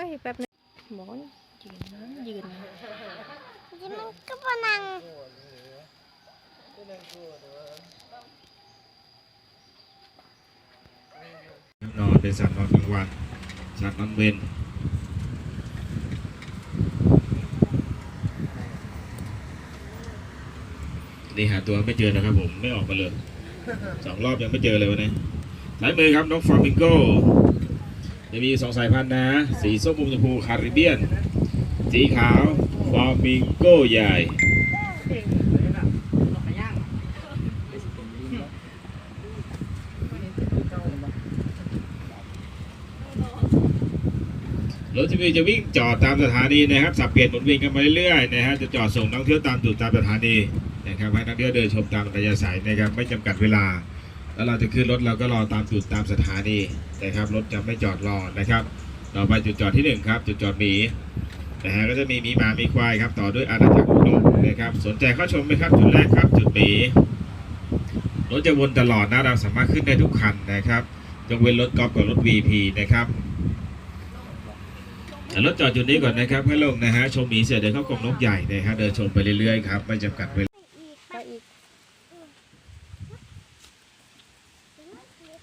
บอกว่ายืนนะยืนนะที่มันก็ปนังนอนเป็นสัตว์นอนกลางวันสัตว์นอนเวรนี่หาตัวไม่เจอนะครับผมไม่ออกมาเลยสองรอบยังไม่เจอเลยวันนี้สายมือครับนกฟลามิงโก จะมีสองสายพันธุ์นะ สีส้มอมชมพูคาริเบียน สีขาวฟลามิงโกใหญ่ รถทีวีจะวิ่งจอดตามสถานีนะครับ สับเปลี่ยนหมุนเวียนกันมาเรื่อยๆนะฮะ จะจอดส่งนักท่องเที่ยวตามจุดตามสถานีนะครับให้นักท่องเที่ยวเดินชมตามระยะสายนะครับ ไม่จำกัดเวลา แล้วเราจะขึ้นรถเราก็รอตามจุดตามสถานีนะครับ รถจะไม่จอดรอนะครับ ต่อไปจุดจอดที่หนึ่งครับ จุดจอดหมีนะฮะก็จะมีหมีหมามีควายครับ ต่อด้วยอาณาจักรนกนะครับ สนใจเข้าชมไหมครับจุดแรกครับ จุดหมีรถจะวนตลอดนะเราสามารถขึ้นได้ทุกคันนะครับยกเว้นรถกอล์ฟกับรถ VP นะครับรถจอดจุดนี้ก่อนนะครับให้ลงนะฮะชมหมีเสร็จเดินเข้ากรงนกใหญ่นะฮะเดินชมไปเรื่อยๆครับไม่จำกัดเวลา ไปอีก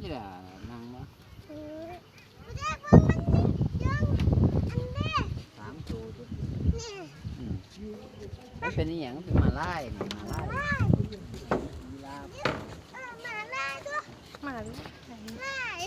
นี่แหละนางมาสามตัวทุกอืม มันเป็นอหย่างมันเป็นหมาไล่นี่หมาไล่ยีราฟมาหรือไห